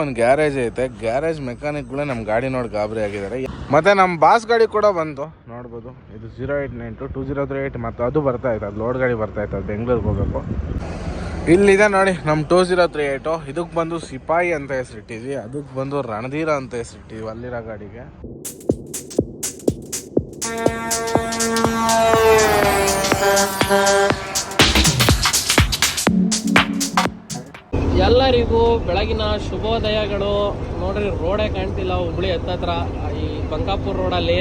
ಒಂದು ಗ್ಯಾರೇಜ್ ಐತೆ. ಗ್ಯಾರೇಜ್ ಮೆಕ್ಯಾನಿಕ್ಗಳೇ ನಮ್ಮ ಗಾಡಿ ನೋಡಿ ಗಾಬರಿ ಆಗಿದ್ದಾರೆ ಮತ್ತೆ ನಮ್ಮ ಬಾಸ್ ಗಾಡಿ ಕೂಡ ಬಂತು. ನೋಡ್ಬೋದು. ಇದು zero eight nine two two zero three eight ಮತ್ತು ಅದು ಬರ್ತಾ ಇತ್ತು ಅದು ಲೋಡ್ ಗಾಡಿ ಬರ್ತಾ ಇತ್ತು ಅದು ಬೆಂಗಳೂರಿಗೆ ಹೋಗಬೇಕು. ಇಲ್ಲಿದೆ ನೋಡಿ ನಮ್ಮ ಟೂ ಜೀರೋ ತ್ರೀ ಏಯ್ಟು ಇದಕ್ಕೆ ಬಂದು ಸಿಪಾಯಿ ಅಂತ ಹೆಸರಿಟ್ಟಿದ್ವಿ. ಅದಕ್ಕೆ ಬಂದು ರಣಧೀರ ಅಂತ ಹೆಸರಿಟ್ಟಿದ್ವಿ ಅಲ್ಲಿರೋ ಗಾಡಿಗೆ. ಎಲ್ಲರಿಗೂ ಬೆಳಗಿನ ಶುಭೋದಯಗಳು. ನೋಡ್ರಿ, ರೋಡೇ ಕಾಣ್ತಿಲ್ಲ, ಹುಬ್ಳಿ ಹತ್ತತ್ರ ಈ ಬಂಕಾಪುರ ರೋಡಲ್ಲಿ.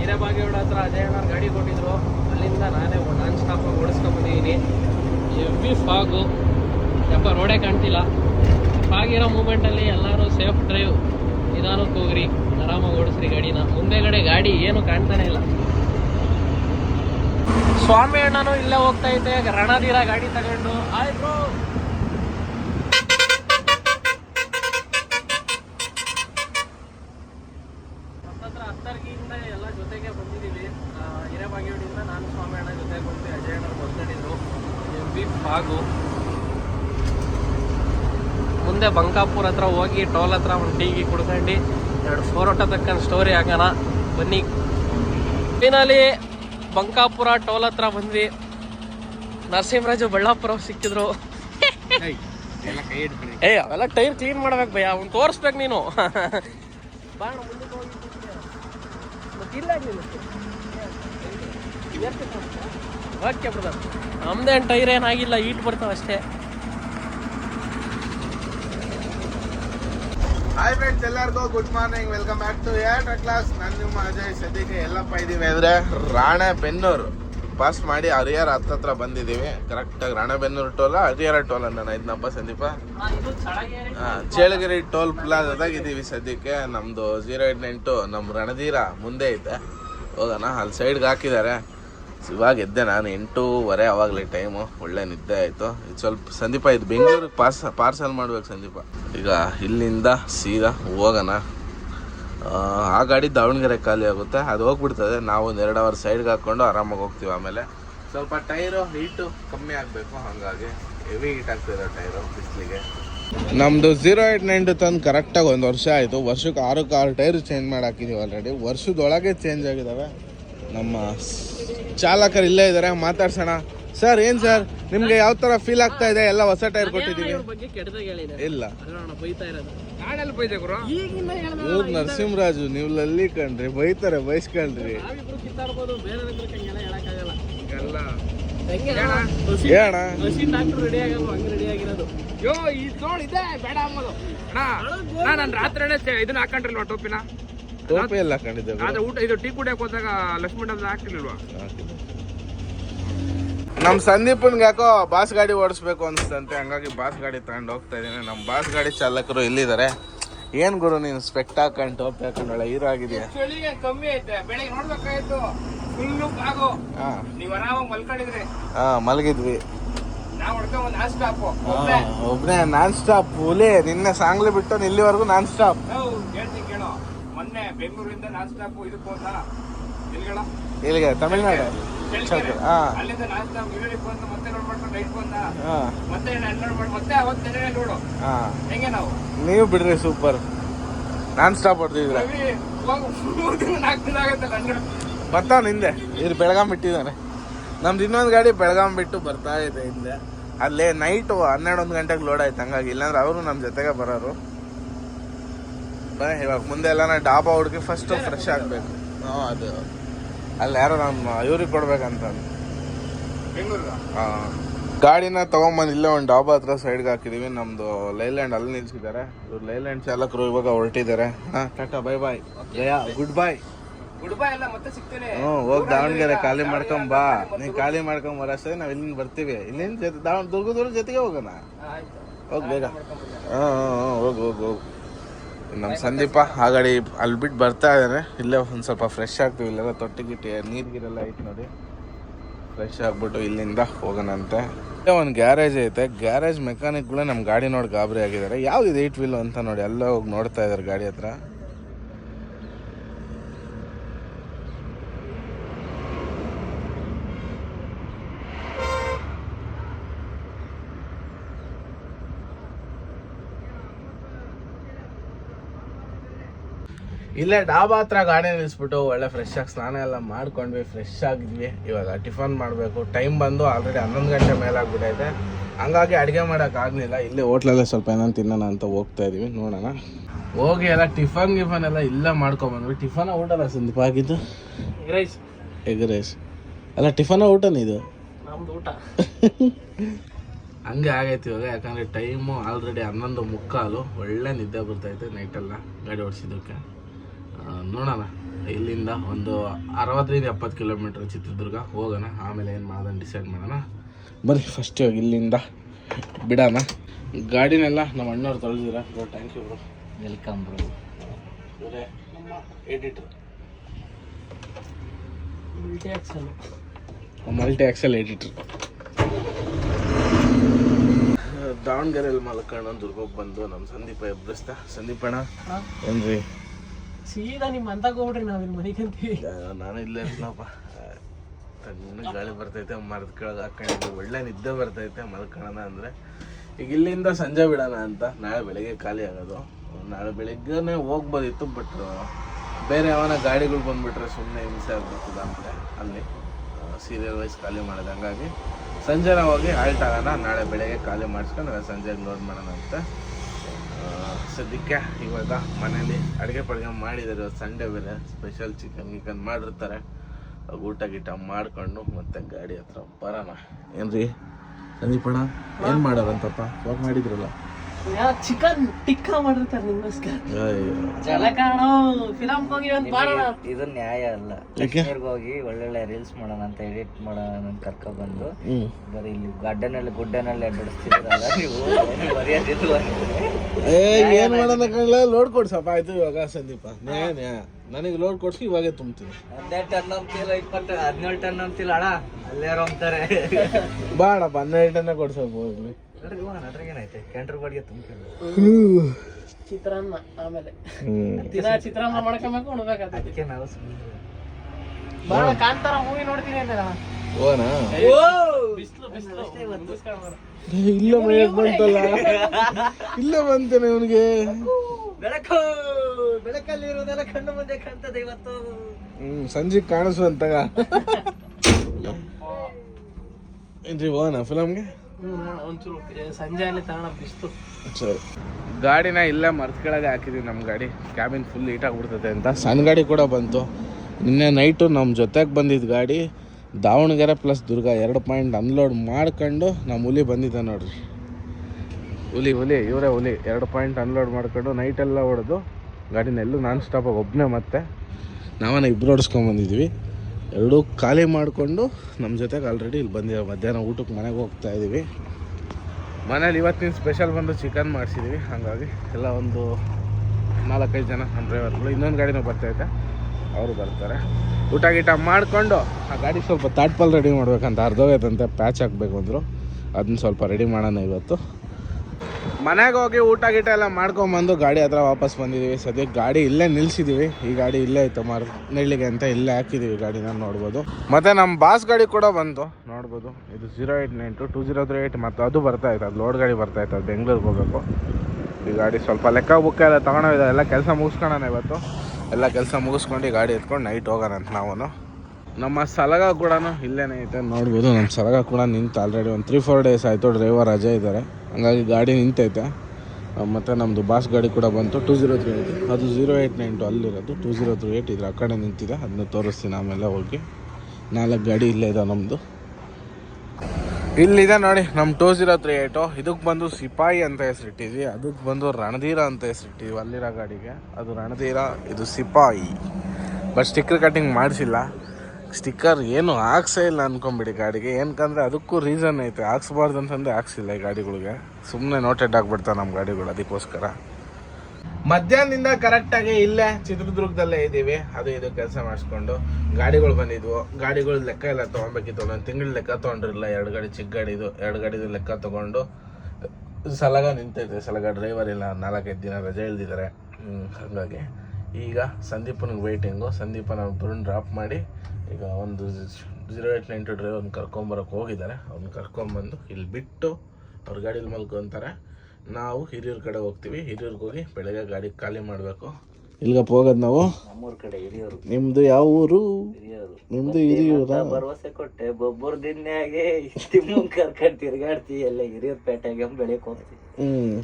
ಹಿರೇಬಾಗೇವಾಡ ಹತ್ರ ಏನಾದ್ರು ಗಾಡಿ ಕೊಟ್ಟಿದ್ರು. ಅಲ್ಲಿಂದ ನಾನೇ ನಾನ್ ಸ್ಟಾಪ್ ಓಡಿಸ್ಕೊಂಡ್ ಬಂದಿದ್ದೀನಿ ಎವ್ವಿ ಫಾಗು ಯಪ್ಪ, ರೋಡೇ ಕಾಣ್ತಿಲ್ಲ. ಫಾಗಿರೋ ಮೂಮೆಂಟಲ್ಲಿ ಎಲ್ಲರೂ ಸೇಫ್ ಡ್ರೈವ್ ನಿಧಾನಕ್ಕೆ ಹೋಗ್ರಿ. ಆರಾಮಾಗಿ ಓಡಿಸ್ರಿ ಗಾಡಿನ. ಮುಂದೆಗಡೆ ಗಾಡಿ ಏನು ಕಾಣ್ತಾನೆ ಇಲ್ಲ. ಸ್ವಾಮಿ ಅಣ್ಣನು ಇಲ್ಲೇ ಹೋಗ್ತಾ ಇದ್ದೆ. ರಣಧೀರ ಗಾಡಿ ತಗೊಂಡು. ಆಯ್ತು ಹತ್ತತ್ರ ಹತ್ತರ್ಗಿಂದ ಎಲ್ಲ ಜೊತೆಗೆ ಬಂದಿದ್ದೀವಿ. ಆ, ಹಿರೇಬಾಗೇವಾಡಿಯಿಂದ ನಾನು ಸ್ವಾಮಿ ಅಣ್ಣ ಜೊತೆಗೆ ಬಂದು ಅಜಯ್ ಅಣ್ಣ ಬಂದಿದ್ರು ಎಂ ಬಿ ಫಾಗು ಮುಂದೆ ಬಂಕಾಪುರ್ ಹತ್ರ ಹೋಗಿ ಟೋಲ್ ಹತ್ರ ಒಂದು ಟೀಗಿ ಕುಡ್ಕೊಂಡು ಎರಡು ಫೋರೋಟ ತಕ್ಕಂತ ಸ್ಟೋರಿ ಹಾಕೋಣ. ಬನ್ನಿ. ಫೈನಲಿ ಬಂಕಾಪುರ ಟೋಲ್ ಹತ್ರ ಬಂದ್ವಿ. ನರಸಿಂಹರಾಜು ಬಳ್ಳಾಪುರ ಸಿಕ್ಕಿದ್ರು. ಏ ಅವೆಲ್ಲ ಟೈರ್ ಕ್ಲೀನ್ ಮಾಡ್ಬೇಕು ಭಯ ಅವ್ನು ತೋರಿಸ್ಬೇಕು ನೀನು. ಓಕೆ ಬ್ರದರ್ ನಮ್ದೇನು ಟೈರ್ ಏನಾಗಿಲ್ಲ ಈಟ್ ಬರ್ತಾವ ಅಷ್ಟೇ. ಹಾಯ್ ಫ್ರೆಂಡ್ಸ್ ಎಲ್ಲರಿಗೂ good morning welcome back to air class ನಾನು ನಿಮ್ಮ ಅಜಯ್. ಸದ್ಯಕ್ಕೆ ಎಲ್ಲಪ್ಪ ಇದ್ದೀವಿ ಅಂದರೆ ರಾಣೆಬೆನ್ನೂರು. ಪಾಸ್ ಮಾಡಿ ಹರಿಹರ ಹತ್ತತ್ರ ಬಂದಿದ್ದೀವಿ. ಕರೆಕ್ಟಾಗಿ ರಾಣೆಬೆನ್ನೂರು ಟೋಲ ಹರಿಹರ ಟೋಲ್ ಅನ್ನ ಇದನ್ನಪ್ಪ ಸಂದೀಪ. ಚೇಳಗಿರಿ ಟೋಲ್ ಪ್ಲಾಜಾದಾಗ ಇದ್ದೀವಿ ಸದ್ಯಕ್ಕೆ. ನಮ್ಮದು ಜೀರೋ ಏಟ್ ನೈನ್ ಟು ನಮ್ಮ ರಣಧೀರ ಮುಂದೆ ಐತೆ ಹೋಗೋಣ ಅಲ್ಲಿ ಸೈಡ್ಗೆ ಹಾಕಿದ್ದಾರೆ. ಇವಾಗ ಎದ್ದೆ ನಾನು ಎಂಟೂವರೆ ಆವಾಗಲೇ ಟೈಮು ಒಳ್ಳೆ ನಿದ್ದೆ ಆಯಿತು. ಇದು ಸ್ವಲ್ಪ ಸಂದೀಪ ಇದು ಬೆಂಗಳೂರಿಗೆ ಪಾರ್ಸ ಪಾರ್ಸಲ್ ಮಾಡ್ಬೇಕು ಸಂದೀಪ. ಈಗ ಇಲ್ಲಿಂದ ಸೀದಾ ಹೋಗೋಣ. ಆ, ಗಾಡಿ ದಾವಣಗೆರೆ ಖಾಲಿ ಆಗುತ್ತೆ. ಅದು ಹೋಗ್ಬಿಡ್ತದೆ. ನಾವು ಒಂದು ಎರಡು ಅವರ್ ಸೈಡ್ಗೆ ಹಾಕ್ಕೊಂಡು ಆರಾಮಾಗಿ ಹೋಗ್ತೀವಿ ಆಮೇಲೆ. ಸ್ವಲ್ಪ ಟೈರು ಹೀಟು ಕಮ್ಮಿ ಆಗಬೇಕು ಹಾಗಾಗಿ ಹೆವಿ ಹೀಟ್ ಆಗ್ತಿದೆ ಟೈರು ಬಿಸಿಲಿಗೆ. ನಮ್ಮದು ಝೀರೋ ಏಯ್ಟ್ ನೈನ್ ತಂದು ಕರೆಕ್ಟಾಗಿ ಒಂದು ವರ್ಷ ಆಯಿತು. ವರ್ಷಕ್ಕೆ ಆರು ಆರು ಟೈರ್ ಚೇಂಜ್ ಮಾಡಿ ಹಾಕಿದ್ದೀವಿ ಆಲ್ರೆಡಿ ವರ್ಷದೊಳಗೆ ಚೇಂಜ್ ಆಗಿದ್ದಾವೆ ನಮ್ಮ ಚಾಲಕರು ಇಲ್ಲೇ ಇದ್ದಾರೆ ಮಾತಾಡ್ಸೋಣ. ಸರ್ ಏನ್ ಸರ್? ನಿಮ್ಗೆ ಯಾವ ತರ ಫೀಲ್ ಆಗ್ತಾ ಇದೆ? ಎಲ್ಲ ಹೊಸ ಟೈರ್ ಕೊಟ್ಟಿದ್ದೀವಿ. ಇವ್ರ ಬಗ್ಗೆ ಕೆಟ್ಟದಾಗ ಹೇಳಿದೆ ಇಲ್ಲ ಇವ್ರು ನರಸಿಂಹರಾಜು ನೀವು ಲಲ್ಲಿ ಕಣ್ರಿ ಬೈತಾರೆ ಅಂಬೋದು ಅಣ್ಣ? ನಾನು ರಾತ್ರಿನೇ ಇದನ್ನ ಹಾಕೊಂಡ್ರಿಲ್ವಾ ಟೋಪಿನ? ಟೋಪಿ ಎಲ್ಲ ಆದ್ರೆ ಊಟ ಇದು ಟೀ ಕುಡಿಯಕ್ ಹೋದಾಗ ಲಕ್ಷ್ಮಣ ಡಬ್ದ ಹಾಕ್ತಿರ್ಲಿಲ್ವಾ? ನಮ್ಮ ಸಂದೀಪನ್ಗೆ ಯಾಕೋ ಬಾಸ್ ಗಾಡಿ ಓಡಿಸ್ಬೇಕು ಅನ್ಸ್ತಂತೆ ಹಂಗಾಗಿ ಬಾಸ್ ಗಾಡಿ ತಗೊಂಡು ಹೋಗ್ತಾ ಇದೀನಿ ನಮ್ಮ ಬಾಸ್ ಗಾಡಿ ಚಾಲಕರು ಇಲ್ಲಿದ್ದಾರೆ. ಏನ್ ಗುರು ನೀನು ಸ್ಪೆಕ್ಟ್ ಹಾಕೊಂಡು ಟೋಪಿ ಹಾಕೊಂಡು ಒಳ್ಳೆ ಹೀರೋ ಆಗಿದೆಯಾ? ಚಳಿಗೆ ಕಮ್ಮಿ ಐತೆ ಬೆಳಿಗ್ಗೆ ನೋಡ್ಬೇಕಾಯ್ತು. ಫುಲ್ಲು ಬಾಗು ಹಾ. ನೀವ್ ಆರಾಮಾಗಿ ಮಲ್ಕೊಂಡಿದ್ರಿ. ಹಾ ಮಲಗಿದ್ವಿ. ಒಬ್ನೇ ನಾನ್ ಸ್ಟಾಪ್ ಹುಲಿ. ನಿನ್ನೆ ಸಾಂಗ್ಲಿ ಬಿಟ್ಟು ಇಲ್ಲಿವರೆಗೂ ನಾನ್ ಸ್ಟಾಪ್ ಹೇಳ್ತೀನಿ ಕೇಳೋ ಮೊನ್ನೆ ಬೆಂಗಳೂರಿಂದ ನಾನ್ ಸ್ಟಾಪ್ ಇದಕ್ಕೆ ಹೋದ ಎಲ್ಗಳ ಇಲ್ಲಿಗೆ ತಮಿಳ್ನಾಡು. ಅಲ್ಲಿಂದ ನಾನ್ ಸ್ಟಾಪ್ ಬಂದ ಮತ್ತೆ ನೋಡ್ ಮಾಡ್ಕೊಂಡು ರೈಟ್ ಬಂದ. ಹಾ. ಮತ್ತೆ ಹನ್ನೆರಡು ಮಾಡಿ ಮತ್ತೆ ಅವತ್ತು ನೆನೆ ನೋಡು ಹಾ. ಹೆಂಗೆ ನಾವು? ನೀವು ಬಿಡ್ರಿ ಸೂಪರ್ ನಾನ್ ಸ್ಟಾಪ್ ಹೊಡ್ತಿದ್ರ ಬರ್ತಾವ ಹಿಂದೆ ಇದ್ರು ಬೆಳಗಾಂ ಬಿಟ್ಟಿದ್ದಾನೆ ನಮ್ದು ಇನ್ನೊಂದು ಗಾಡಿ ಬೆಳಗಾಂ ಬಿಟ್ಟು ಬರ್ತಾ ಇದೆ ಹಿಂದೆ. ಅಲ್ಲೇ ನೈಟು ಹನ್ನೆರಡೊಂದು ಗಂಟೆಗೆ ಲೋಡ್ ಆಯ್ತು. ಹಂಗಾಗಿ ಇಲ್ಲಾಂದ್ರೆ ಅವರು ನಮ್ಮ ಜೊತೆಗೆ ಬರೋರು. ಇವಾಗ ಮುಂದೆ ಎಲ್ಲ ಡಾಬಾ ಹುಡುಗಿ ಫಸ್ಟ್ ಫ್ರೆಶ್ ಆಗಬೇಕು. ಹಾಂ ಅದು. ಅಲ್ಲಿ ಯಾರೋ ನಮ್ಮ ಇವ್ರಿಗೆ ಕೊಡ್ಬೇಕಂತ ಹಾಂ. ಗಾಡಿನ ತೊಗೊಂಬಂದು ಇಲ್ಲೇ ಒಂದು ಡಾಬಾ ಹತ್ರ ಸೈಡ್ಗೆ ಹಾಕಿದೀವಿ. ನಮ್ದು ಲೈಲ್ಯಾಂಡ್ ಅಲ್ಲಿ ನಿಲ್ಸಿದ್ದಾರೆ. ಇವ್ರು ಲೈಲ್ಯಾಂಡ್ ಚಾಲಕರು ಇವಾಗ ಹೊರಟಿದ್ದಾರೆ. ಹಾಂ Tata bye bye Jaya good bye good bye ಎಲ್ಲ ಮತ್ತೆ ಸಿಗ್ತೇನೆ. ಹ್ಞೂ ಹೋಗಿ ದಾವಣಗೆರೆ ಖಾಲಿ ಮಾಡ್ಕೊಂಡ್ ಬಾ. ನೀನ್ ಖಾಲಿ ಮಾಡ್ಕೊಂಡ್ ಬರೋಷ್ಟೇ ನಾವು ಇಲ್ಲಿಂದ ಬರ್ತೀವಿ. ಇಲ್ಲಿಂದ ಜೊತೆ ದಾವಣ ದುರ್ಗದವ್ರ ಜೊತೆಗೆ ಹೋಗೋಣ? ಹೋಗಿ ಬೇಗ. ಹಾಂ ಹಾಂ ಹೋಗಿ ಹೋಗಿ ಹೋಗಿ. ನಮ್ಮ ಸಂದೀಪ ಆ ಗಾಡಿ ಅಲ್ಲಿ ಬಿಟ್ಟು ಬರ್ತಾ ಇದ್ದಾನೆ ಇಲ್ಲೇ ಒಂದು ಸ್ವಲ್ಪ ಫ್ರೆಶ್ ಆಗ್ತೀವಿ. ಇಲ್ಲೆಲ್ಲ ತೊಟ್ಟಿ ಗಿಟ್ಟಿ, ನೀರು ಗಿರೆಲ್ಲ ಐತೆ ನೋಡಿ. ಫ್ರೆಶ್ ಆಗ್ಬಿಟ್ಟು ಇಲ್ಲಿಂದ ಹೋಗೋಣಂತೆ. ಒಂದು ಗ್ಯಾರೇಜ್ ಐತೆ. ಗ್ಯಾರೇಜ್ ಮೆಕ್ಯಾನಿಕ್ಗಳೇ ನಮ್ಮ ಗಾಡಿ ನೋಡಿ ಗಾಬರಿ ಆಗಿದ್ದಾರೆ ಯಾವ್ದು ಏಟ್ ವೀಲ್ ಅಂತ ನೋಡಿ. ಎಲ್ಲ ಹೋಗಿ ನೋಡ್ತಾ ಇದ್ದಾರೆ ಗಾಡಿ ಹತ್ರ. ಇಲ್ಲೇ ಡಾಬಾ ಹತ್ರ ಗಾಡಿ ನಿಲ್ಲಿಸ್ಬಿಟ್ಟು ಒಳ್ಳೆ ಫ್ರೆಶ್ ಆಗಿ ಸ್ನಾನ ಎಲ್ಲ ಮಾಡ್ಕೊಂಡ್ವಿ ಫ್ರೆಶ್ ಆಗಿದ್ವಿ. ಇವಾಗ ಟಿಫನ್ ಮಾಡಬೇಕು. ಟೈಮ್ ಬಂದು ಆಲ್ರೆಡಿ ಹನ್ನೊಂದು ಗಂಟೆ ಮೇಲೆ ಆಗ್ಬಿಟ್ಟೈತೆ ಹಂಗಾಗಿ ಅಡುಗೆ ಮಾಡೋಕ್ಕಾಗಲಿಲ್ಲ ಇಲ್ಲೇ ಹೋಟ್ಲಲ್ಲೇ ಸ್ವಲ್ಪ ಏನೋ ತಿನ್ನೋಣ ಅಂತ ಹೋಗ್ತಾ ಇದ್ದೀವಿ ನೋಡೋಣ. ಹೋಗಿ ಎಲ್ಲ ಟಿಫನ್ ಗಿಫನ್ ಎಲ್ಲ ಇಲ್ಲೇ ಮಾಡ್ಕೊಂಬಂದ್ವಿ ಟಿಫನ್ ಊಟಲ್ಲ ಸಂದೀಪ ಆಗಿದ್ದು? ರೈಸ್ ಎಗ್ ರೈಸ್ ಅಲ್ಲ ಟಿಫನ್ ಊಟನ ಇದು? ನಮ್ದು ಊಟ. ಹಂಗೆ ಆಗೈತೆ ಇವಾಗ. ಯಾಕಂದರೆ ಟೈಮು ಆಲ್ರೆಡಿ ಹನ್ನೊಂದು ಮುಕ್ಕಾಲು. ಒಳ್ಳೆ ನಿದ್ದೆ ಬರ್ತೈತೆ ನೈಟೆಲ್ಲ ಗಾಡಿ ಓಡಿಸಿದ್ದಕ್ಕೆ. ನೋಡೋಣ. ಇಲ್ಲಿಂದ ಒಂದು ಅರವತ್ತರಿಂದ ಎಪ್ಪತ್ತು ಕಿಲೋಮೀಟ್ರ್ ಚಿತ್ರದುರ್ಗ. ಹೋಗೋಣ. ಆಮೇಲೆ ಏನು ಮಾಡೋಣ ಡಿಸೈಡ್ ಮಾಡೋಣ. ಬರ್ರಿ ಫಸ್ಟ್ ಇಲ್ಲಿಂದ ಬಿಡೋಣ. ಗಾಡಿನೆಲ್ಲ ನಮ್ಮ ಅಣ್ಣವ್ರು ತೊಳೆದಿರ thank you bro. Welcome bro. ಇವರೇ ನಮ್ಮ ಎಡಿಟ್ರ್ ಮಲ್ಟಿ ಆಕ್ಸಲ್ ಎಡಿಟ್ರ್ ದಾವಣಗೆರೆಯಲ್ಲಿ ಮಲ್ಕೊಂಡು ದುರ್ಗಕ್ಕೆ ಬಂದು ನಮ್ಮ ಸಂದೀಪ ಎಬ್ಬರಿಸ್ದ ಸಂದೀಪಣ್ಣ ಏನ್ರಿ? ಸೀದಾ ನಿಮ್ಮ ಅಂತ ಹೋಗ್ಬಿಡ್ರಿ ಇಲ್ಲಿ ಮನೆಗೆ ಅಂತೀವಿ ನಾನು ಇಲ್ಲೇ ತಣ್ಣಗೆ ಗಾಳಿ ಬರ್ತೈತೆ, ಮರದ ಕೆಳಗೆ ಹಾಕೊಂಡು ಒಳ್ಳೆ ನಿದ್ದೆ ಬರ್ತೈತೆ ಮಲ್ಕೊಳ್ಳೋಣ ಅಂದರೆ. ಈಗ ಇಲ್ಲಿಂದ ಸಂಜೆ ಬಿಡೋಣ ಅಂತ. ನಾಳೆ ಬೆಳಗ್ಗೆ ಖಾಲಿ ಆಗೋದು. ನಾಳೆ ಬೆಳಗ್ಗೆನೇ ಹೋಗ್ಬೋದಿತ್ತು ಬಟ್ ಬೇರೆ ಯಾವನ ಗಾಡಿಗಳು ಬಂದ್ಬಿಟ್ರೆ ಸುಮ್ಮನೆ ಹಿಂಸೆ ಆಗ್ಬಿಡ್ತದ ಅಂದರೆ ಅಲ್ಲಿ. ಸೀರಿಯಲ್ ವೈಸ್ ಖಾಲಿ ಮಾಡೋದು. ಹಂಗಾಗಿ ಸಂಜೆ ನಾವು ಹೋಗಿ ಆಲ್ಟ್ ನಾಳೆ ಬೆಳಗ್ಗೆ ಖಾಲಿ ಮಾಡಿಸ್ಕೊಂಡು ಸಂಜೆಗೆ ಲೋಡ್ ಮಾಡೋಣ ಅಂತ. ಸದ್ಯಕ್ಕೆ ಇವಾಗ ಮನೇಲಿ ಅಡುಗೆ ಪಡುಗೆ ಮಾಡಿದ್ದಾರೆ ಸಂಡೇ ಬೇರೆ ಸ್ಪೆಷಲ್ ಚಿಕನ್ ಗಿಕನ್ ಮಾಡಿರ್ತಾರೆ. ಊಟ ಗೀಟ ಮಾಡ್ಕೊಂಡು ಮತ್ತೆ ಗಾಡಿ ಹತ್ರ ಬರೋಣ. ಏನ್ರಿ? ಸಂದೀಪಣ್ಣ ಏನು ಮಾಡೋರಂತಪ್ಪ? ಇವಾಗ ಮಾಡಿದ್ರಲ್ಲ? ಚಿಕನ್ ಟಿಕ್ಕಾ ಮಾಡಿರ್ತಾರೆ ನಿಮ್ಗೋಸ್ಕರ. ಫಿಲಮ್ ಹೋಗಿ ಒಂದು ಮಾಡೋಣ. ಇದು ನ್ಯಾಯ ಅಲ್ಲ? ಕಾಶ್ಮೀರ್ಗೆ ಹೋಗಿ ಒಳ್ಳೊಳ್ಳೆ ರೀಲ್ಸ್ ಮಾಡೋಣ ಅಂತ ಎಡಿಟ್ ಮಾಡೋಣ ಅಂತ ಕರ್ಕೊ ಬಂದು ಬರೀ ಇಲ್ಲಿ ಗಡ್ಡನಲ್ಲಿ ಗುಡ್ಡನಲ್ಲಿ ಅಡ್ಡಾಡಿಸ್ತಿದ್ರಲ್ಲ ನೀವು? ಏನು ಮರ್ಯಾದಿಲ್ಲ ಏ ಏನು ಮಾಡೋಣ ಕಣ್ಲ ಲೋಡ್ ಕೊಡ್ಸಪ್ಪ ಆಯ್ತು ಇವಾಗ ಸಂದೀಪ. ನ್ಯಾಯ ನ್ಯಾಯ. ನನಗೆ ಲೋಡ್ ಕೊಡ್ಸಿ ಇವಾಗೆ ತುಂಬ್ತೀನಿ. ಹದಿನೆಂಟು ಟನ್ ಅಂತಿಲ್ಲ ಇಪ್ಪತ್ತು ಹದಿನೇಳು ಟನ್ ಅಂತಿಲ್ಲ ಅಣ್ಣ. ಅಲ್ಲೇ ಅಂತಾರೆ ಬಾಡಪ್ಪ ಹನ್ನೆರಡನೇ ಕೊಡ್ಸಪ್ಪ ಹೋಗ್ಲಿ ಚಿತ್ರಾನ್ನ ಆಮೇಲೆ. ದಿನ ಚಿತ್ರಾನ್ನ ಮಾಡ್ಕೊಬೇಕು ಉಣ್ಬೇಕಾಗ್ತೈತಿ ಅದಕ್ಕೆ ನಾವು ಸುಮ್ಮನೆ ಬಾಳ ಕಾಂತಾರ ಮೂವಿ ನೋಡ್ತೀನಿ ಬರೋ. ಇಲ್ಲ ಮೈಕ್ ಬಂತಲ್ಲ? ಇಲ್ಲ ಬಂತೇನೆ ಇವನಿಗೆ. ಬೆಳಕು! ಬೆಳಕಲ್ಲಿರೋದೆಲ್ಲ ಕಣ್ಣು ಮುಂದೆ ಕಾಣ್ತದೆ ಇವತ್ತು. ಹ್ಮ್ ಸಂಜೆ ಕಾಣಿಸುವಂತಾಗ. ಏನ್ರಿ ಹೋಗೋಣ ಫಿಲಮ್ಗೆ ಒಂಚೂರು ಸಂಜೆ ಅಲ್ಲಿ ತಗೋಣ ಬಿಸ್ಲು ಸರಿ. ಗಾಡಿನ ಇಲ್ಲೇ ಮರ್ತ್ ಕೆಳಗೆ ಹಾಕಿದ್ವಿ ನಮ್ಮ ಗಾಡಿ. ಕ್ಯಾಬಿನ್ ಫುಲ್ ಹೀಟ್ ಆಗ್ಬಿಡ್ತದೆ ಅಂತ. ಸಣ್ಣ ಗಾಡಿ ಕೂಡ ಬಂತು. ನಿನ್ನೆ ನೈಟು ನಮ್ಮ ಜೊತೆಗೆ ಬಂದಿದ್ದ ಗಾಡಿ ದಾವಣಗೆರೆ ಪ್ಲಸ್ ದುರ್ಗ ಎರಡು ಪಾಯಿಂಟ್ ಅನ್ಲೋಡ್ ಮಾಡ್ಕೊಂಡು ನಮ್ಮ ಹುಲಿ ಬಂದಿದ್ದೆ ನೋಡ್ರಿ. ಹುಲಿ ಹುಲಿ ಇವರೇ ಹುಲಿ. ಎರಡು ಪಾಯಿಂಟ್ ಅನ್ಲೋಡ್ ಮಾಡ್ಕೊಂಡು ನೈಟೆಲ್ಲ ಹೊಡೆದು ಗಾಡಿನ ಎಲ್ಲೂ ನಾನ್ ಸ್ಟಾಪಾಗಿ ಒಬ್ಬನೇ ಮತ್ತೆ. ನಾವನ್ನ ಇಬ್ಬರು ಹೊಡ್ಸ್ಕೊಂಬಂದಿದ್ವಿ ಎರಡೂ ಖಾಲಿ ಮಾಡಿಕೊಂಡು ನಮ್ಮ ಜೊತೆಗೆ ಆಲ್ರೆಡಿ ಇಲ್ಲಿ ಬಂದಿರೋ ಮಧ್ಯಾಹ್ನ ಊಟಕ್ಕೆ ಮನೆಗೆ ಹೋಗ್ತಾ ಇದ್ದೀವಿ ಮನೇಲಿ ಇವತ್ತಿನ ಸ್ಪೆಷಲ್ ಬಂದು ಚಿಕನ್ ಮಾಡಿಸಿದ್ದೀವಿ ಹಾಗಾಗಿ ಎಲ್ಲ ಒಂದು ನಾಲ್ಕೈದು ಜನ ನಮ್ಮ ಡ್ರೈವರ್ಗಳು ಇನ್ನೊಂದು ಗಾಡಿನೂ ಬರ್ತೈತೆ. ಅವರು ಬರ್ತಾರೆ. ಊಟ ಗೀಟ ಮಾಡಿಕೊಂಡು ಆ ಗಾಡಿ ಸ್ವಲ್ಪ ತಾಟ್ಪಲ್ ರೆಡಿ ಮಾಡ್ಬೇಕಂತ ಅರ್ಧೋಗೈತಂತೆ ಪ್ಯಾಚ್ ಹಾಕ್ಬೇಕು ಅಂದರು. ಅದನ್ನ ಸ್ವಲ್ಪ ರೆಡಿ ಮಾಡೋಣ ಇವತ್ತು. ಮನೆಗೆ ಹೋಗಿ ಊಟ ಗೀಟ ಎಲ್ಲ ಮಾಡ್ಕೊಂಬಂದು ಗಾಡಿ ಹತ್ರ ವಾಪಸ್ ಬಂದಿದ್ದೀವಿ ಸದ್ಯಕ್ಕೆ ಗಾಡಿ ಇಲ್ಲೇ ನಿಲ್ಸಿದ್ದೀವಿ ಈ ಗಾಡಿ ಇಲ್ಲೇ ಇತ್ತು. ಮಾರ್ ನೆಳ್ಳಿಗೆ ಅಂತ ಇಲ್ಲೇ ಹಾಕಿದ್ದೀವಿ ಗಾಡಿನ ನೋಡ್ಬೋದು. ಮತ್ತು ನಮ್ಮ ಬಾಸ್ ಗಾಡಿ ಕೂಡ ಬಂತು. ನೋಡ್ಬೋದು. ಇದು zero eight nine two two zero three eight ಮತ್ತು ಅದು ಬರ್ತಾ ಇತ್ತು. ಅದು ಲೋಡ್ ಗಾಡಿ ಬರ್ತಾ ಇತ್ತು. ಅದು ಬೆಂಗ್ಳೂರಿಗೆ ಹೋಗಬೇಕು. ಈ ಗಾಡಿ ಸ್ವಲ್ಪ ಲೆಕ್ಕ ಬುಕ್ಕ ಎಲ್ಲ ತೊಗೊಂಡಿದೆ ಎಲ್ಲ ಕೆಲಸ ಮುಗಿಸ್ಕೊಳ್ಳೋಣ ಇವತ್ತು. ಎಲ್ಲ ಕೆಲಸ ಮುಗಿಸ್ಕೊಂಡು ಗಾಡಿ ಎತ್ಕೊಂಡು ನೈಟ್ ಹೋಗೋಣ ಅಂತ ನಾವು ನಮ್ಮ ಸಲಗ ಕೂಡ ಇಲ್ಲೇನೇ ಐತೆ, ನೋಡ್ಬೋದು. ನಮ್ಮ ಸಲಗ ಕೂಡ ನಿಂತು ಆಲ್ರೆಡಿ ಒಂದು ತ್ರೀ ಫೋರ್ ಡೇಸ್ ಆಯಿತು ಡ್ರೈವರ್ ರಜೆ ಇದ್ದಾರೆ ಹಂಗಾಗಿ ಗಾಡಿ ನಿಂತೈತೆ. ಮತ್ತು ನಮ್ಮದು ಬಾಸ್ ಗಾಡಿ ಕೂಡ ಬಂತು ಟೂ ಜೀರೋ ತ್ರೀ ಏಯ್ಟ್ ಅದು ಜೀರೋ ಏಯ್ಟ್ ನೈನ್ ಟು ಅಲ್ಲಿರೋದು ಟೂ ಜೀರೋ ತ್ರೀ ಏಯ್ಟ್ ಇದ್ರೆ ಆ ಕಡೆ ನಿಂತಿದೆ. ಅದನ್ನ ತೋರಿಸ್ತೀನಿ ಆಮೇಲೆ ಹೋಗಿ. ನಾಲ್ಕು ಗಾಡಿ ಇಲ್ಲೇ ಇದೆ ನಮ್ಮದು ಇಲ್ಲಿದೆ ನೋಡಿ ನಮ್ಮ ಟೂ ಜೀರೋ ತ್ರೀ ಏಯ್ಟು ಇದಕ್ಕೆ ಬಂದು ಸಿಪಾಯಿ ಅಂತ ಹೆಸರಿಟ್ಟಿದ್ವಿ. ಅದಕ್ಕೆ ಬಂದು ರಣಧೀರ ಅಂತ ಹೆಸರಿಟ್ಟಿದ್ವಿ ಅಲ್ಲಿರೋ ಗಾಡಿಗೆ. ಅದು ರಣಧೀರ, ಇದು ಸಿಪಾಯಿ. ಬಟ್ ಸ್ಟಿಕ್ಕರ್ ಕಟ್ಟಿಂಗ್ ಮಾಡಿಸಿಲ್ಲ. ಸ್ಟಿಕ್ಕರ್ ಏನು ಹಾಕ್ಸೇ ಇಲ್ಲ ಅನ್ಕೊಂಬಿಡಿ ಗಾಡಿಗೆ. ಏನಕ್ಕಂದ್ರೆ ಅದಕ್ಕೂ ರೀಸನ್ ಐತೆ. ಹಾಕ್ಸ್ಬಾರ್ದು ಅಂತಂದ್ರೆ ಹಾಕ್ಸಿಲ್ಲ ಈ ಗಾಡಿಗಳಿಗೆ. ಸುಮ್ಮನೆ ನೋಟೆಡ್ ಆಗ್ಬಿಡ್ತಾವೆ ನಮ್ಮ ಗಾಡಿಗಳು ಅದಕ್ಕೋಸ್ಕರ. ಮಧ್ಯಾಹ್ನದಿಂದ ಕರೆಕ್ಟಾಗಿ ಇಲ್ಲೇ ಚಿತ್ರದುರ್ಗದಲ್ಲೇ ಇದ್ದೀವಿ ಅದು ಇದು ಕೆಲಸ ಮಾಡಿಸ್ಕೊಂಡು ಗಾಡಿಗಳು ಬಂದಿದ್ವು. ಗಾಡಿಗಳು ಲೆಕ್ಕ ಎಲ್ಲ ತೊಗೊಬೇಕಿತ್ತು. ಒಂದೊಂದು ತಿಂಗಳ ಲೆಕ್ಕ ತೊಗೊಂಡಿರಲಿಲ್ಲ. ಎರಡು ಗಾಡಿ ಚಿಕ್ಕ ಗಾಡಿದು ಎರಡು ಗಾಡಿದು ಲೆಕ್ಕ ತೊಗೊಂಡು ಸಲಗ ನಿಂತೈತೆ. ಸಲಗ ಡ್ರೈವರ್ ಇಲ್ಲ. ನಾಲ್ಕೈದು ದಿನ ರಜೆ ಇಳ್ದಿದ್ದಾರೆ ಹಾಗಾಗಿ. ಈಗ ಸಂದೀಪನಿಗೆ ವೆಯ್ಟಿಂಗು ಸಂದೀಪನ ಒಬ್ಬರನ್ನ ಡ್ರಾಪ್ ಮಾಡಿ ಈಗ ಒಂದು ಜೀರೋ ಏಟ್ ನೈನ್ ಟು ಡ್ರೈವರ್ನ ಕರ್ಕೊಂಬರೋಕೆ ಹೋಗಿದ್ದಾರೆ. ಅವ್ನ ಕರ್ಕೊಂಬಂದು ಇಲ್ಲಿ ಬಿಟ್ಟು ಅವ್ರ ಗಾಡೀಲಿ ಮಲ್ಕೊಂತಾರೆ. ನಾವು ಹಿರಿಯೂರ ಕಡೆ ಹೋಗ್ತೀವಿ. ಹಿರಿಯೂರಿಗೆ ಹೋಗಿ ಬೆಳಗ್ಗೆ ಗಾಡಿ ಖಾಲಿ ಮಾಡಬೇಕು. ಇಲ್ಗಪ್ಪ ಹೋಗೋದು ನಾವು. ನಮ್ಮೂರ ಕಡೆ ಹಿರಿಯೂರು. ನಿಮ್ಮದು ಯಾವ ಊರು? ಹಿರಿಯರು. ನಿಮ್ಮದು ಹಿರಿಯೂರ. ಭರವಸೆ ಕೊಟ್ಟೆ? ಬೊಬ್ಬರ್ ದಿನ್ಯಾಗೆ ತಿಮ್ಮು ಕರ್ಕೊಂಡು ತಿರ್ಗಾಡ್ತಿ ಎಲ್ಲ ಹಿರಿಯೂರು ಪೇಟೆಗೆ ಬೆಳಗ್ಗೆ ಹೋಗ್ತೀವಿ. ಹ್ಞೂ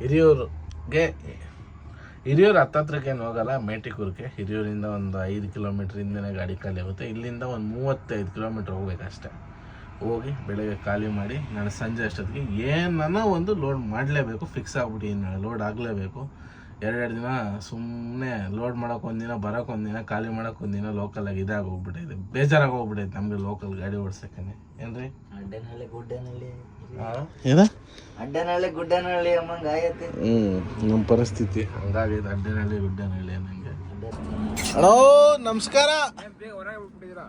ಹಿರಿಯೂರಿಗೆ ಹಿರಿಯೂರು ಹತ್ತತ್ರಕ್ಕೇನು ಹೋಗಲ್ಲ, ಮೇಟಿಕೂರ್ಗೆ. ಹಿರಿಯೂರಿಂದ ಒಂದು ಐದು ಕಿಲೋಮೀಟ್ರ್ ಹಿಂದೆನೇ ಗಾಡಿ ಖಾಲಿ ಆಗುತ್ತೆ. ಇಲ್ಲಿಂದ ಒಂದು ಮೂವತ್ತೈದು ಕಿಲೋಮೀಟ್ರ್ ಹೋಗ್ಬೇಕಷ್ಟೆ. ಹೋಗಿ ಬೆಳಗ್ಗೆ ಖಾಲಿ ಮಾಡಿ ನಾನು ಸಂಜೆ ಅಷ್ಟೊತ್ತಿಗೆ ಏನನ್ನ ಒಂದು ಲೋಡ್ ಮಾಡಲೇಬೇಕು ಫಿಕ್ಸ್ ಆಗ್ಬಿಟ್ಟು ನಾನು ಲೋಡ್ ಆಗಲೇಬೇಕು. ಎರಡೆರಡು ದಿನ ಸುಮ್ಮನೆ ಲೋಡ್ ಮಾಡೋಕೆ ಒಂದಿನ ಬರೋಕೆ ಒಂದಿನ ಖಾಲಿ ಮಾಡೋಕೆ ಒಂದಿನ ಲೋಕಲಾಗಿ ಇದಾಗಿ ಹೋಗ್ಬಿಟ್ಟೈತೆ. ಬೇಜಾರಾಗಿ ಹೋಗ್ಬಿಟ್ಟೈತೆ ನಮಗೆ ಲೋಕಲ್ ಗಾಡಿ ಓಡ್ಸೋಕೆ ಏನ್ರಿ? ರೀ ಏನ? ಅಡ್ಡನಹಳ್ಳಿ ಗುಡ್ಡನಹಳ್ಳಿ ಅಮ್ಮಂಗ ಆಗೈತಿ ಹ್ಞೂ ನಮ್ಮ ಪರಿಸ್ಥಿತಿ. ಹಂಗಾಗೈತೆ ಅಡ್ಡನಹಳ್ಳಿ ಗುಡ್ಡನಹಳ್ಳಿ ಅನ್ನಂಗೆ. ಹಲೋ ನಮಸ್ಕಾರ. ಬೇಗ ಹೊರಗೆ ಬಿಟ್ಬಿಟ್ಟಿದ್ದೀರಾ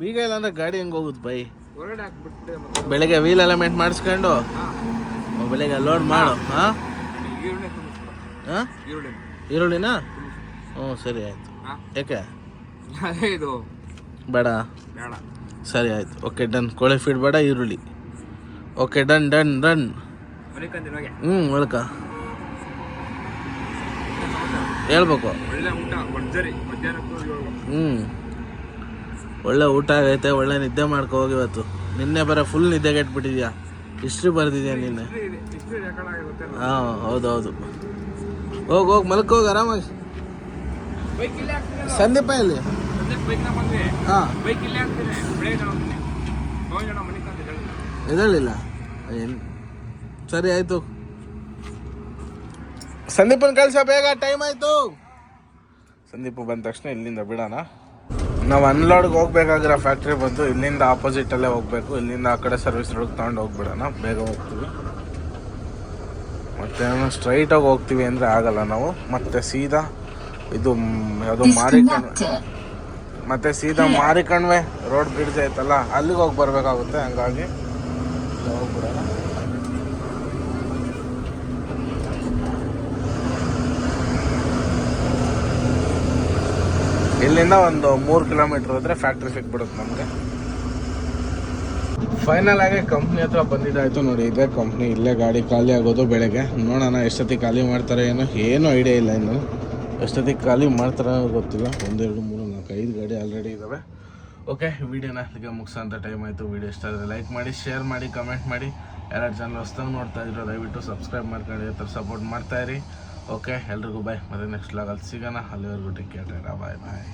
ಬೀಗ ಇಲ್ಲ ಅಂದ್ರೆ ಗಾಡಿ ಹೆಂಗೆ ಹೋಗುತ್ತೆ ಬೈ? ಬೆಳಿಗ್ಗೆ ವೀಲ್ ಅಲೈನ್ಮೆಂಟ್ ಮಾಡಿಸ್ಕೊಂಡು ಬೆಳಿಗ್ಗೆ ಲೋಡ್ ಮಾಡು ಹಾಂ? ಈರುಳ್ಳಿನಾ? ಹ್ಞೂ ಸರಿ ಆಯಿತು. ಹಾಂ? ಯಾಕೆ ಇದು. ಬೇಡ. ಬೇಡ. ಸರಿ ಆಯಿತು. ಓಕೆ ಡನ್ ಕೋಳಿ ಫೀಡ್ ಬೇಡ ಈರುಳ್ಳಿ. ಓಕೆ ಡನ್ ಡನ್ ಡನ್ ಹ್ಞೂ ಒಳಕ ಹೇಳ್ಬೇಕು. ಹ್ಞೂ ಒಳ್ಳೆ ಊಟ ಆಗೈತೆ ಒಳ್ಳೆ ನಿದ್ದೆ ಮಾಡ್ಕೊ ಹೋಗಿ ಇವತ್ತು. ನಿನ್ನೆ ಬರೋ ಫುಲ್ ನಿದ್ದೆ ಕೆಟ್ಬಿಟ್ಟಿದ್ಯಾ? ಹಿಸ್ಟ್ರಿ ಬರೆದಿದ್ಯಾ ನಿನ್ನೆ? ಹಾಂ ಹೌದೌದು ಹೋಗಿ ಹೋಗಿ ಮಲ್ಕೋಗಿ ಆರಾಮಾಗಿ. ಸಂದೀಪ ಇಲ್ಲಿ ಹಾಂ ಎದಳಿಲ್ಲ ಏನು? ಸರಿ ಆಯಿತು. ಸಂದೀಪನ ಕೆಲಸ ಬೇಗ ಟೈಮ್ ಆಯಿತು. ಸಂದೀಪ ಬಂದ ತಕ್ಷಣ ಇಲ್ಲಿಂದ ಬಿಡೋಣ. ನಾವು ಅನ್ಲೋಡ್ಗೆ ಹೋಗ್ಬೇಕಾಗಿರೋ ಫ್ಯಾಕ್ಟ್ರಿ ಬಂದು ಇಲ್ಲಿಂದ ಆಪೋಸಿಟಲ್ಲೇ ಹೋಗಬೇಕು. ಇಲ್ಲಿಂದ ಆ ಕಡೆ ಸರ್ವಿಸ್ ರೋಡ್ ತೊಗೊಂಡು ಹೋಗ್ಬಿಡೋಣ. ಬೇಗ ಹೋಗ್ತೀವಿ. ಮತ್ತೆ ಸ್ಟ್ರೈಟಾಗಿ ಹೋಗ್ತೀವಿ ಅಂದರೆ ಆಗಲ್ಲ ನಾವು. ಮತ್ತೆ ಸೀದಾ ಇದು ಯಾವುದು ಮಾರಿಕಣ್ವೆ. ಮತ್ತೆ ಸೀದಾ ಮಾರಿಕಣ್ವೆ ರೋಡ್ ಬ್ರಿಡ್ಜ್ ಐತಲ್ಲ ಅಲ್ಲಿಗೆ ಹೋಗಿ ಬರಬೇಕಾಗುತ್ತೆ ಹಂಗಾಗಿ ಇಲ್ಲೇ ಹೋಗ್ಬಿಡೋಣ ಇಲ್ಲಿಂದ ಒಂದು ಮೂರು ಕಿಲೋಮೀಟರ್ ಹೋದ್ರೆ ಫ್ಯಾಕ್ಟ್ರಿ ಸಿಕ್ಬಿಡುತ್ತೆ ನಮಗೆ. ಫೈನಲ್ ಆಗಿ ಕಂಪ್ನಿ ಹತ್ರ ಬಂದಿದ್ದಾಯ್ತು ನೋಡಿ, ಇದೇ ಕಂಪ್ನಿ ಇಲ್ಲೇ ಗಾಡಿ ಖಾಲಿ ಆಗೋದು ಬೆಳಗ್ಗೆ. ನೋಡೋಣ ಎಷ್ಟೊತ್ತಿ ಖಾಲಿ ಮಾಡ್ತಾರೆ ಏನೋ, ಏನೂ ಐಡಿಯಾ ಇಲ್ಲ ಇನ್ನು. ಎಷ್ಟೊತ್ತಿ ಖಾಲಿ ಮಾಡ್ತಾರೆ ಗೊತ್ತಿಲ್ಲ. ಒಂದೆರಡು ಮೂರು, ನಾಲ್ಕು, ಐದು ಗಾಡಿ ಆಲ್ರೆಡಿ ಇದ್ದಾವೆ ಓಕೆ ವಿಡಿಯೋನ ಅಲ್ಲಿಗೆ ಮುಗಿಸೋಂಥ ಟೈಮ್ ಆಯಿತು. ವಿಡಿಯೋ ಇಷ್ಟ ಆದರೆ ಲೈಕ್ ಮಾಡಿ ಶೇರ್ ಮಾಡಿ ಕಮೆಂಟ್ ಮಾಡಿ. ಎರಡು ಚಾನಲ್ ಹೊಸ್ದಾಗ ನೋಡ್ತಾ ಇದ್ರು ದಯವಿಟ್ಟು ಸಬ್ಸ್ಕ್ರೈಬ್ ಮಾಡ್ಕೊಂಡು ಥರ ಸಪೋರ್ಟ್ ಮಾಡ್ತಾಯಿರಿ ಓಕೆ ಎಲ್ರಿಗೂ ಬಾಯ್ ಮತ್ತೆ ನೆಕ್ಸ್ಟ್ ಲಾಗಲ್ಲಿ ಸಿಗೋಣ. ಅಲ್ಲಿವರೆಗೂ ಟಿಕೆಟ್ ಬಾಯ್ ಬಾಯ್